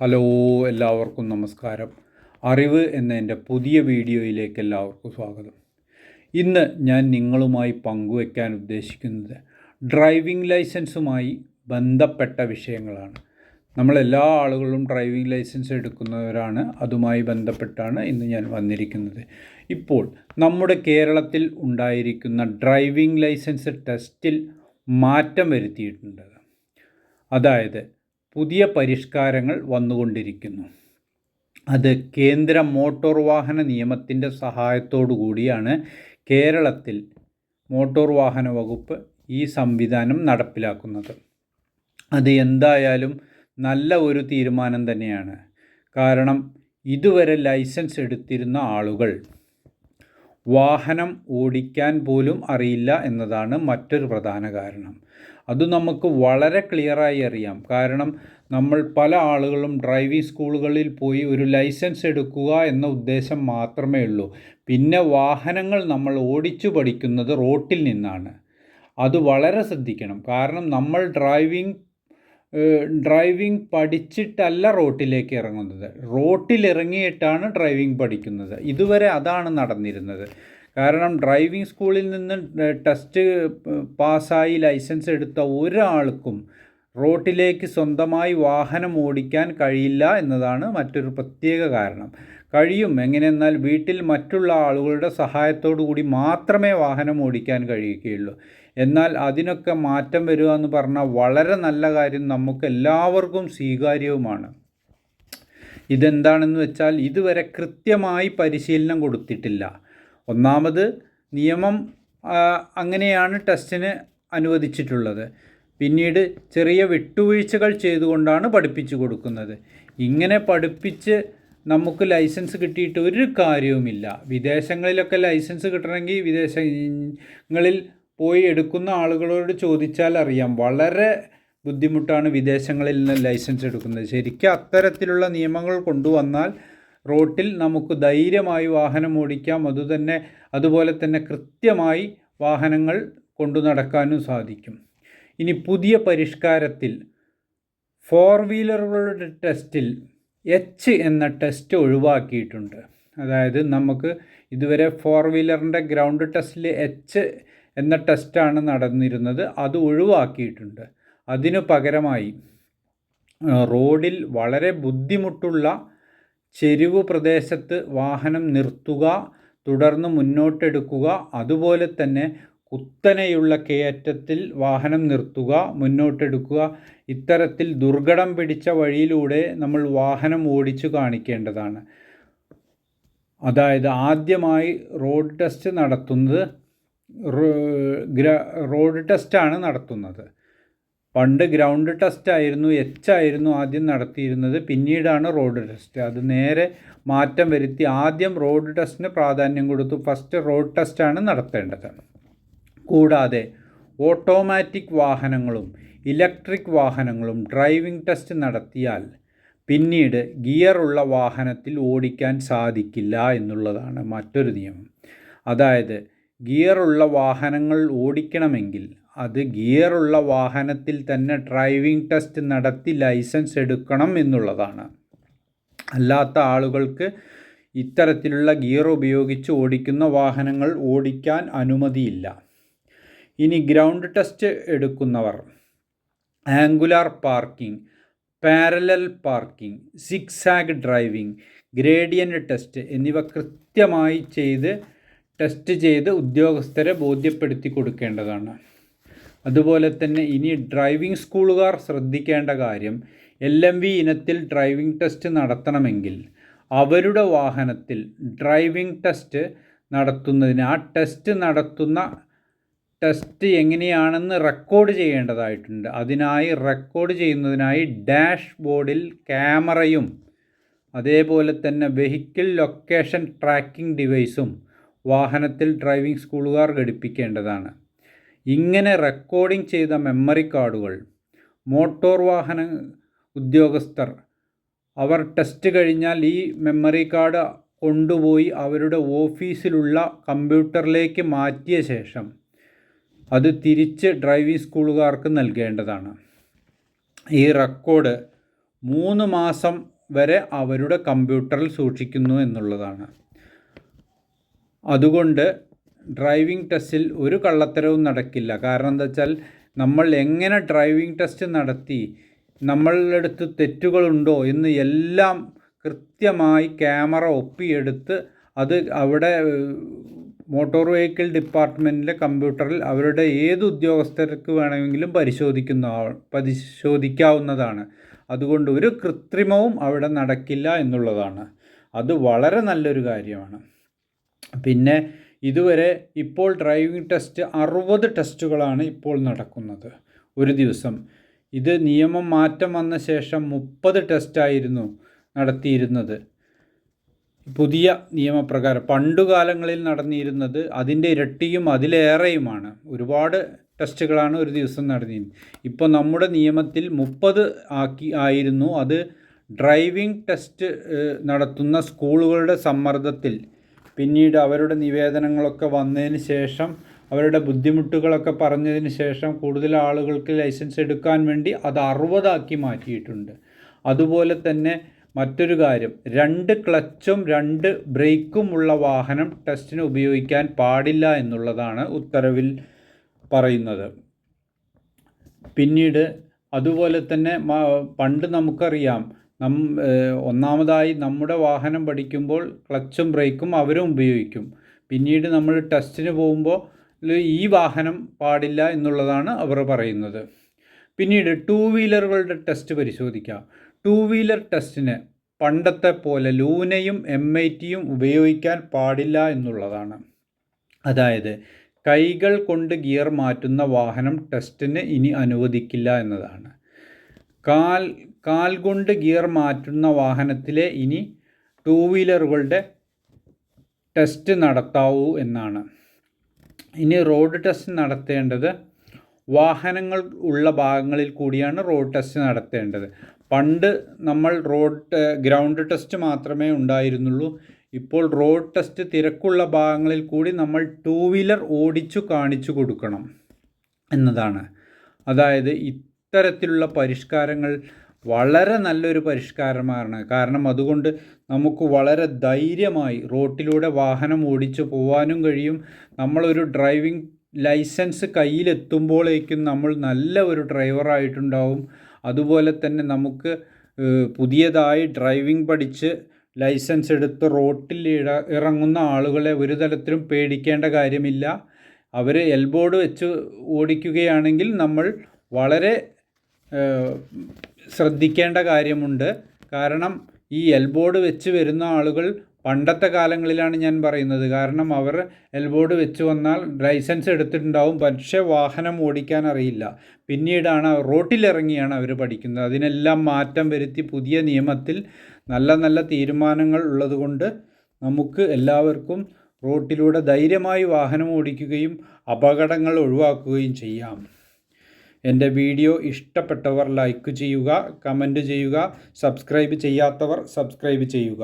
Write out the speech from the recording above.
Hello എല്ലാവർക്കും നമസ്കാരം. അറിവ് എന്ന എന്റെ പുതിയ വീഡിയോയിലേക്ക് എല്ലാവർക്കും സ്വാഗതം. ഇന്ന് ഞാൻ നിങ്ങളുമായി പങ്കുവയ്ക്കാൻ ഉദ്ദേശിക്കുന്നത് ഡ്രൈവിംഗ് ലൈസൻസുമായി ബന്ധപ്പെട്ട വിഷയങ്ങളാണ്. നമ്മളെല്ലാ ആളുകളും ഡ്രൈവിംഗ് ലൈസൻസ് എടുക്കുന്നവരാണ്. അതുമായി ബന്ധപ്പെട്ടാണ് ഇന്ന് ഞാൻ വന്നിരിക്കുന്നത്. ഇപ്പോൾ നമ്മുടെ കേരളത്തിൽ ഉണ്ടായിരിക്കുന്ന ഡ്രൈവിംഗ് ലൈസൻസ് ടെസ്റ്റിൽ മാറ്റം വരുത്തിയിട്ടുണ്ട്. അതായത് പുതിയ പരിഷ്കാരങ്ങൾ വന്നുകൊണ്ടിരിക്കുന്നു. അത് കേന്ദ്ര മോട്ടോർ വാഹന നിയമത്തിന്റെ സഹായത്തോടു കൂടിയാണ് കേരളത്തിൽ മോട്ടോർ വാഹന വകുപ്പ് ഈ സംവിധാനം നടപ്പിലാക്കുന്നത്. അത് എന്തായാലും നല്ല ഒരു തീരുമാനം തന്നെയാണ്. കാരണം ഇതുവരെ ലൈസൻസ് എടുത്തിരുന്ന ആളുകൾ വാഹനം ഓടിക്കാൻ പോലും അറിയില്ല എന്നതാണ് മറ്റൊരു പ്രധാന കാരണം. അത് നമുക്ക് വളരെ ക്ലിയറായി അറിയാം. കാരണം നമ്മൾ പല ആളുകളും ഡ്രൈവിംഗ് സ്കൂളുകളിൽ പോയി ഒരു ലൈസൻസ് എടുക്കുക എന്ന ഉദ്ദേശം മാത്രമേ ഉള്ളൂ. പിന്നെ വാഹനങ്ങൾ നമ്മൾ ഓടിച്ചു പഠിക്കുന്നത് റോട്ടിൽ നിന്നാണ്. അത് വളരെ ശ്രദ്ധിക്കണം. കാരണം നമ്മൾ ഡ്രൈവിംഗ് ഡ്രൈവിംഗ് പഠിച്ചിട്ടല്ല റോട്ടിലേക്ക് ഇറങ്ങുന്നത്. റോട്ടിലിറങ്ങിയിട്ടാണ് ഡ്രൈവിംഗ് പഠിക്കുന്നത്. ഇതുവരെ അതാണ് നടന്നിരുന്നത്. കാരണം ഡ്രൈവിംഗ് സ്കൂളിൽ നിന്ന് ടെസ്റ്റ് പാസ്സായി ലൈസൻസ് എടുത്ത ഒരാൾക്കും റോട്ടിലേക്ക് സ്വന്തമായി വാഹനം ഓടിക്കാൻ കഴിയില്ല എന്നതാണ് മറ്റൊരു പ്രത്യേക കാരണം. കഴിയും. എങ്ങനെയെന്നാൽ വീട്ടിൽ മറ്റുള്ള ആളുകളുടെ സഹായത്തോടു കൂടി മാത്രമേ വാഹനം ഓടിക്കാൻ കഴിയുകയുള്ളൂ. എന്നാൽ അതിനൊക്കെ മാറ്റം വരിക എന്ന് പറഞ്ഞാൽ വളരെ നല്ല കാര്യം നമുക്ക് എല്ലാവർക്കും സ്വീകാര്യവുമാണ്. ഇതെന്താണെന്ന് വെച്ചാൽ ഇതുവരെ കൃത്യമായി പരിശീലനം കൊടുത്തിട്ടില്ല. ഒന്നാമത് നിയമം അങ്ങനെയാണ് ടെസ്റ്റിന് അനുവദിച്ചിട്ടുള്ളത്. പിന്നീട് ചെറിയ വിട്ടുവീഴ്ചകൾ ചെയ്തുകൊണ്ടാണ് പഠിപ്പിച്ചു കൊടുക്കുന്നത്. ഇങ്ങനെ പഠിപ്പിച്ച് നമുക്ക് ലൈസൻസ് കിട്ടിയിട്ട് ഒരു കാര്യവുമില്ല. വിദേശങ്ങളിലൊക്കെ ലൈസൻസ് കിട്ടണമെങ്കിൽ വിദേശങ്ങളിൽ പോയി എടുക്കുന്ന ആളുകളോട് ചോദിച്ചാൽ അറിയാം. വളരെ ബുദ്ധിമുട്ടാണ് വിദേശങ്ങളിൽ നിന്ന് ലൈസൻസ് എടുക്കുന്നത്. ശരിക്കും അത്തരത്തിലുള്ള നിയമങ്ങൾ കൊണ്ടുവന്നാൽ റോട്ടിൽ നമുക്ക് ധൈര്യമായി വാഹനം ഓടിക്കാം. അതുതന്നെ അതുപോലെ തന്നെ കൃത്യമായി വാഹനങ്ങൾ കൊണ്ടു നടക്കാനും സാധിക്കും. ഇനി പുതിയ പരിഷ്കാരത്തിൽ ഫോർ വീലറുകളുടെ ടെസ്റ്റിൽ എച്ച് എന്ന ടെസ്റ്റ് ഒഴിവാക്കിയിട്ടുണ്ട്. അതായത് നമുക്ക് ഇതുവരെ ഫോർ വീലറിന്റെ ഗ്രൗണ്ട് ടെസ്റ്റിൽ എച്ച് എന്ന ടെസ്റ്റാണ് നടന്നിരുന്നത്. അത് ഒഴിവാക്കിയിട്ടുണ്ട്. അതിനു പകരമായി റോഡിൽ വളരെ ബുദ്ധിമുട്ടുള്ള ചെരിവ് പ്രദേശത്ത് വാഹനം നിർത്തുക തുടർന്ന് മുന്നോട്ടെടുക്കുക അതുപോലെ തന്നെ കുത്തനെയുള്ള കയറ്റത്തിൽ വാഹനം നിർത്തുക മുന്നോട്ടെടുക്കുക ഇത്തരത്തിൽ ദുർഘടം പിടിച്ച വഴിയിലൂടെ നമ്മൾ വാഹനം ഓടിച്ചു കാണിക്കേണ്ടതാണ്. അതായത് ആദ്യമായി റോഡ് ടെസ്റ്റ് നടത്തുന്നത് റോഡ് ടെസ്റ്റാണ് നടത്തുന്നത്. പണ്ട് ഗ്രൗണ്ട് ടെസ്റ്റ് ആയിരുന്നു എച്ച് ആയിരുന്നു ആദ്യം നടത്തിയിരുന്നത് പിന്നീടാണ് റോഡ് ടെസ്റ്റ് അത് നേരെ മാറ്റം വരുത്തി ആദ്യം റോഡ് ടെസ്റ്റിന് പ്രാധാന്യം കൊടുത്തു ഫസ്റ്റ് റോഡ് ടെസ്റ്റാണ് നടത്തേണ്ടത്. കൂടാതെ ഓട്ടോമാറ്റിക് വാഹനങ്ങളും ഇലക്ട്രിക് വാഹനങ്ങളും ഡ്രൈവിംഗ് ടെസ്റ്റ് നടത്തിയാൽ പിന്നീട് ഗിയറുള്ള വാഹനത്തിൽ ഓടിക്കാൻ സാധിക്കില്ല എന്നുള്ളതാണ് മറ്റൊരു നിയമം. അതായത് ഗിയറുള്ള വാഹനങ്ങൾ ഓടിക്കണമെങ്കിൽ അത് ഗിയറുള്ള വാഹനത്തിൽ തന്നെ ഡ്രൈവിംഗ് ടെസ്റ്റ് നടത്തി ലൈസൻസ് എടുക്കണം എന്നുള്ളതാണ്. അല്ലാത്ത ആളുകൾക്ക് ഇത്തരത്തിലുള്ള ഗിയർ ഉപയോഗിച്ച് ഓടിക്കുന്ന വാഹനങ്ങൾ ഓടിക്കാൻ അനുമതിയില്ല. ഇനി ground test എടുക്കുന്നവർ. Angular parking parallel parking zigzag driving gradient test എന്നിവ കൃത്യമായി ചെയ്ത് ടെസ്റ്റ് ചെയ്ത് ഉദ്യോഗസ്ഥരെ ബോധ്യപ്പെടുത്തി കൊടുക്കേണ്ടതാണ്. അതുപോലെ തന്നെ ഇനി ഡ്രൈവിംഗ് സ്കൂളുകാർ ശ്രദ്ധിക്കേണ്ട കാര്യം എൽ എം വി ഇനത്തിൽ ഡ്രൈവിംഗ് ടെസ്റ്റ് നടത്തണമെങ്കിൽ അവരുടെ വാഹനത്തിൽ ഡ്രൈവിംഗ് ടെസ്റ്റ് നടത്തുന്നതിന് ആ ടെസ്റ്റ് നടത്തുന്ന ടെസ്റ്റ് എങ്ങനെയാണെന്ന് റെക്കോർഡ് ചെയ്യേണ്ടതായിട്ടുണ്ട്. അതിനായി റെക്കോർഡ് ചെയ്യുന്നതിനായി ഡാഷ് ബോർഡിൽ ക്യാമറയും അതേപോലെ തന്നെ വെഹിക്കിൾ ലൊക്കേഷൻ ട്രാക്കിംഗ് ഡിവൈസും വാഹനത്തിൽ ഡ്രൈവിംഗ് സ്കൂളുകാർ ഘടിപ്പിക്കേണ്ടതാണ്. ഇങ്ങനെ റെക്കോർഡിംഗ് ചെയ്ത മെമ്മറി കാർഡുകൾ മോട്ടോർ വാഹന ഉദ്യോഗസ്ഥർ അവർ ടെസ്റ്റ് കഴിഞ്ഞാൽ ഈ മെമ്മറി കാർഡ് കൊണ്ടുപോയി അവരുടെ ഓഫീസിലുള്ള കമ്പ്യൂട്ടറിലേക്ക് മാറ്റിയ ശേഷം അത് തിരിച്ച് ഡ്രൈവിംഗ് സ്കൂളുകാർക്ക് നൽകേണ്ടതാണ്. ഈ റെക്കോർഡ് മൂന്ന് മാസം വരെ അവരുടെ കമ്പ്യൂട്ടറിൽ സൂക്ഷിക്കുന്നു എന്നുള്ളതാണ്. അതുകൊണ്ട് ഡ്രൈവിംഗ് ടെസ്റ്റിൽ ഒരു കള്ളത്തരവും നടക്കില്ല. കാരണം എന്താ വെച്ചാൽ നമ്മൾ എങ്ങനെ ഡ്രൈവിംഗ് ടെസ്റ്റ് നടത്തി നമ്മളുടെ അടുത്ത് തെറ്റുകളുണ്ടോ എന്ന് എല്ലാം കൃത്യമായി ക്യാമറ ഒപ്പിയെടുത്ത് അത് അവിടെ മോട്ടോർ വെഹിക്കിൾ ഡിപ്പാർട്ട്മെന്റിലെ കമ്പ്യൂട്ടറിൽ അവരുടെ ഏത് ഉദ്യോഗസ്ഥർക്ക് വേണമെങ്കിലും പരിശോധിക്കുന്ന പരിശോധിക്കാവുന്നതാണ്. അതുകൊണ്ട് ഒരു കൃത്രിമവും അവിടെ നടക്കില്ല എന്നുള്ളതാണ്. അത് വളരെ നല്ലൊരു കാര്യമാണ്. പിന്നെ ഇതുവരെ ഇപ്പോൾ ഡ്രൈവിംഗ് ടെസ്റ്റ് അറുപത് ടെസ്റ്റുകളാണ് ഇപ്പോൾ നടക്കുന്നത് ഒരു ദിവസം. ഇത് നിയമം മാറ്റം വന്ന ശേഷം മുപ്പത് ടെസ്റ്റായിരുന്നു നടത്തിയിരുന്നത്. പുതിയ നിയമപ്രകാരം പണ്ടുകാലങ്ങളിൽ നടന്നിരുന്നത് അതിന്റെ ഇരട്ടിയും അതിലേറെയുമാണ്. ഒരുപാട് ടെസ്റ്റുകളാണ് ഒരു ദിവസം നടന്നിരുന്നത്. ഇപ്പോൾ നമ്മുടെ നിയമത്തിൽ മുപ്പത് ആക്കി ആയിരുന്നു. അത് ഡ്രൈവിംഗ് ടെസ്റ്റ് നടത്തുന്ന സ്കൂളുകളുടെ സമ്മർദ്ദത്തിൽ. പിന്നീട് അവരുടെ നിവേദനങ്ങളൊക്കെ വന്നതിന് ശേഷം അവരുടെ ബുദ്ധിമുട്ടുകളൊക്കെ പറഞ്ഞതിന് ശേഷം കൂടുതൽ ആളുകൾക്ക് ലൈസൻസ് എടുക്കാൻ വേണ്ടി അത് അറുപതാക്കി മാറ്റിയിട്ടുണ്ട്. അതുപോലെ തന്നെ മറ്റൊരു കാര്യം രണ്ട് ക്ലച്ചും രണ്ട് ബ്രേക്കും ഉള്ള വാഹനം ടെസ്റ്റിന് ഉപയോഗിക്കാൻ പാടില്ല എന്നുള്ളതാണ് ഉത്തരവിൽ പറയുന്നത്. പിന്നീട് അതുപോലെ തന്നെ പണ്ട് നമുക്കറിയാം നം ഒന്നാമതായി നമ്മുടെ വാഹനം പഠിക്കുമ്പോൾ ക്ലച്ചും ബ്രേക്കും അവരും ഉപയോഗിക്കും. പിന്നീട് നമ്മൾ ടെസ്റ്റിന് പോകുമ്പോൾ ഈ വാഹനം പാടില്ല എന്നുള്ളതാണ് അവർ പറയുന്നത്. പിന്നീട് ടൂ വീലറുകളുടെ ടെസ്റ്റ് പരിശോധിക്കാം. ടൂ വീലർ ടെസ്റ്റിന് പണ്ടത്തെ പോലെ ലൂനയും എം ഐ ടിയും ഉപയോഗിക്കാൻ പാടില്ല എന്നുള്ളതാണ്. അതായത് കൈകൾ കൊണ്ട് ഗിയർ മാറ്റുന്ന വാഹനം ടെസ്റ്റിന് ഇനി അനുവദിക്കില്ല എന്നതാണ്. കാൽ കാൽ കൊണ്ട് ഗിയർ മാറ്റുന്ന വാഹനത്തിലെ ഇനി ടൂ വീലറുകളുടെ ടെസ്റ്റ് നടത്താവൂ എന്നാണ്. ഇനി റോഡ് ടെസ്റ്റ് നടത്തേണ്ടത് വാഹനങ്ങൾ ഉള്ള ഭാഗങ്ങളിൽ കൂടിയാണ് റോഡ് ടെസ്റ്റ് നടത്തേണ്ടത്. പണ്ട് നമ്മൾ റോഡ് ഗ്രൗണ്ട് ടെസ്റ്റ് മാത്രമേ ഉണ്ടായിരുന്നുള്ളൂ. ഇപ്പോൾ റോഡ് ടെസ്റ്റ് തിരക്കുള്ള ഭാഗങ്ങളിൽ കൂടി നമ്മൾ ടൂ വീലർ ഓടിച്ചു കാണിച്ചു കൊടുക്കണം എന്നതാണ്. അതായത് ഇത്തരത്തിലുള്ള പരിഷ്കാരങ്ങൾ വളരെ നല്ലൊരു പരിഷ്കാരമാണ്. കാരണം അതുകൊണ്ട് നമുക്ക് വളരെ ധൈര്യമായി റോട്ടിലൂടെ വാഹനം ഓടിച്ചു പോകാനും കഴിയും. നമ്മളൊരു ഡ്രൈവിംഗ് ലൈസൻസ് കയ്യിലെത്തുമ്പോഴേക്കും നമ്മൾ നല്ല ഒരു ഡ്രൈവറായിട്ടുണ്ടാവും. അതുപോലെ തന്നെ നമുക്ക് പുതിയതായി ഡ്രൈവിംഗ് പഠിച്ച് ലൈസൻസ് എടുത്ത് റോട്ടിൽ ഇട ഇറങ്ങുന്ന ആളുകളെ ഒരു തരത്തിലും പേടിക്കേണ്ട കാര്യമില്ല. അവർ എൽബോർഡ് വെച്ച് ഓടിക്കുകയാണെങ്കിൽ നമ്മൾ വളരെ ശ്രദ്ധിക്കേണ്ട കാര്യമുണ്ട്. കാരണം ഈ എൽബോർഡ് വെച്ച് വരുന്ന ആളുകൾ പണ്ടത്തെ കാലങ്ങളിലാണ് ഞാൻ പറയുന്നത്. കാരണം അവർ എൽബോർഡ് വെച്ച് വന്നാൽ ലൈസൻസ് എടുത്തിട്ടുണ്ടാവും. പക്ഷേ വാഹനം ഓടിക്കാൻ അറിയില്ല. പിന്നീടാണ് റോട്ടിലിറങ്ങിയാണ് അവർ പഠിക്കുന്നത്. അതിനെല്ലാം മാറ്റം വരുത്തി പുതിയ നിയമത്തിൽ നല്ല നല്ല തീരുമാനങ്ങൾ ഉള്ളതുകൊണ്ട് നമുക്ക് എല്ലാവർക്കും റോട്ടിലൂടെ ധൈര്യമായി വാഹനം ഓടിക്കുകയും അപകടങ്ങൾ ഒഴിവാക്കുകയും ചെയ്യാം. എന്റെ വീഡിയോ ഇഷ്ടപ്പെട്ടവർ ലൈക്ക് ചെയ്യുക കമന്റ് ചെയ്യുക സബ്സ്ക്രൈബ് ചെയ്യാത്തവർ സബ്സ്ക്രൈബ് ചെയ്യുക.